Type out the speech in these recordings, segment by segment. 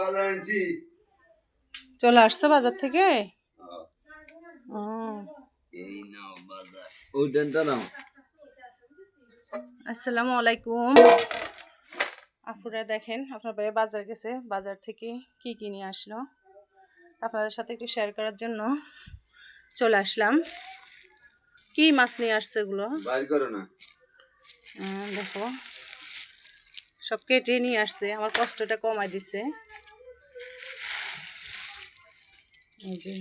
বাজার আনছি। চলে আসছে বাজার থেকে? ও। এই নাও বাজার। ওই ডেনটা নাও। আসসালামু আলাইকুম। আপুরা দেখেন আপনার ভাইয়া বাজার গেছে বাজার থেকে কি কি নিয়ে আসলো। আপনাদের সাথে একটু শেয়ার করার জন্য চলে আসলাম। কি মাছ নিয়ে আসছে এগুলো? না। দেখো সব কেটে নিয়ে আসছে আমার কষ্টটা কমাই দিছে। এই যে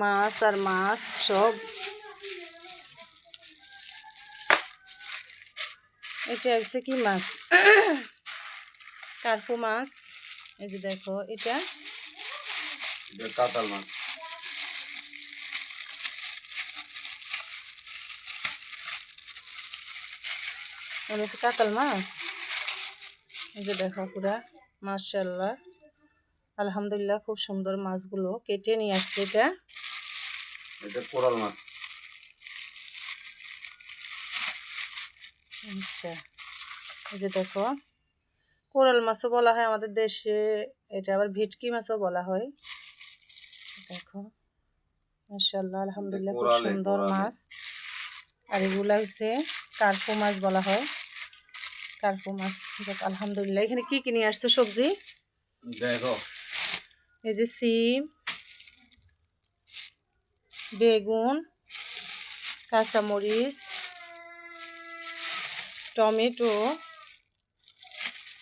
মাছ আর মাছ সব। এটা হচ্ছে কি মাছ? কার্পু মাছ। এই যে দেখো এটা কাতাল মাছ। মনে কাতাল মাছ। এই যে দেখো পুরা মার্শাল্লাহ আলহামদুলিল্লাহ খুব সুন্দর মাছগুলো কেটে নিয়ে আসছে এটা। এটা কোরাল মাছ। আচ্ছা এই যে দেখো কোরাল মাছও বলা হয় আমাদের দেশে এটা আবার ভেটকি মাছও বলা হয়। দেখো মার্শাল্লাহ আলহামদুলিল্লাহ খুব সুন্দর মাছ। আর এগুলা হচ্ছে কার্পু মাছ বলা হয়। কার্পু মাছ আলহামদুলিল্লাহ। এখানে কি কি নিয়ে আসছে সবজি? দেখো এই যে সিম বেগুন কাঁচামরিচ টমেটো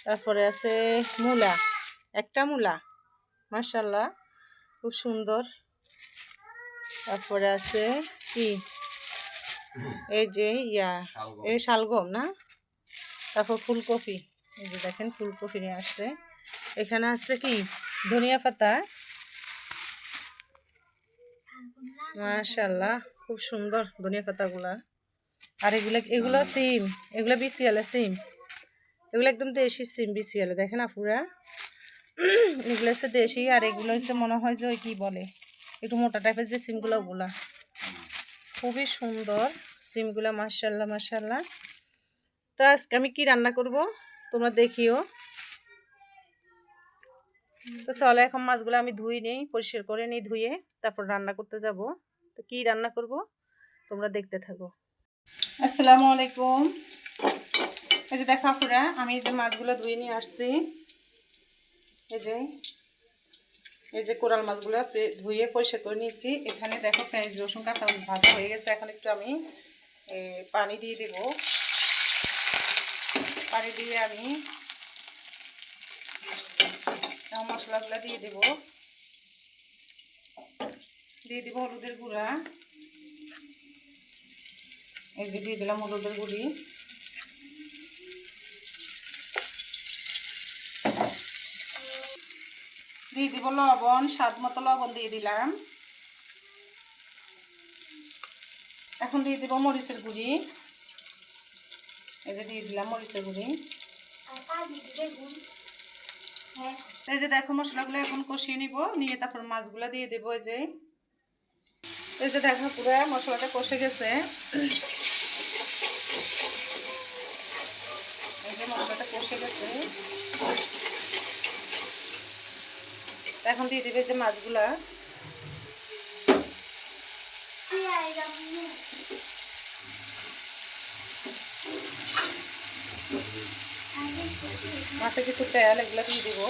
তারপরে আছে মূলা একটা মূলা মার্শাল্লাহ খুব সুন্দর। তারপরে আছে কি? এই যে ইয়া। এই শালগম না? তারপর ফুলকপি এই যে দেখেন ফুলকপি নিয়ে আসছে। এখানে আছে কি? ধনিয়া পাতা। মাশাল্লাহ খুব সুন্দর ধনিয়া পাতাগুলা। আর এগুলা এগুলো সিম এগুলো বিসিয়ালে সিম। এগুলো একদম দেশি সিম বিসিয়ালে দেখেন আপুরা? এগুলো হচ্ছে দেশি আর এগুলো হচ্ছে মনে হয় যে ওই কি বলে? একটু মোটা টাইপের যে সিমগুলো ওগুলা। খুবই সুন্দর সিমগুলা মাশাল্লাহ মাশাল্লাহ তো আজকে আমি কি রান্না করব? তোমরা দেখিও। তো চলো এখন মাছগুলো আমি ধুই নেই, পরিষ্কার করে নিই ধুয়ে, তারপর রান্না করতে যাব। তো কি রান্না করব? তোমরা দেখতে থাকো। আসসালামু আলাইকুম। এই যে দেখো আপুরা, আমি এই যে মাছগুলো ধুয়ে নিয়ে আসছি। এই যে এই যে কোরাল মাছগুলো ধুয়ে পরিষ্কার করে নিয়েছি। এখানে দেখো পেঁয়াজ, রসুন, কাঁচা ভাজা হয়ে গেছে। এখন একটু আমি পানি দিয়ে দেব। পানি দিয়ে আমি এখন মশলাগুলো দিয়ে দেব। দিয়ে দিব হলুদের গুঁড়া। এই যে দিয়ে দিলাম হলুদের গুঁড়ি। দিয়ে দিব লবণ, স্বাদ মতো লবণ দিয়ে দিলাম। এখন দিয়ে দিব মরিচের গুঁড়ি। এই যে দিয়ে দিলাম মরিচের গুঁড়ি। এই যে দেখো, মশলাগুলো এখন কষিয়ে নিব, নিয়ে তারপর মাছগুলো দিয়ে দেবো এই যে। এই যে দেখো, পুরো মশলাটা কষে গেছে। এই যে মশলাটা কষে গেছে। এখন দিয়ে দিবে যে মাছগুলা। মাসে কিছু তেল এগুলো দিয়ে দিব।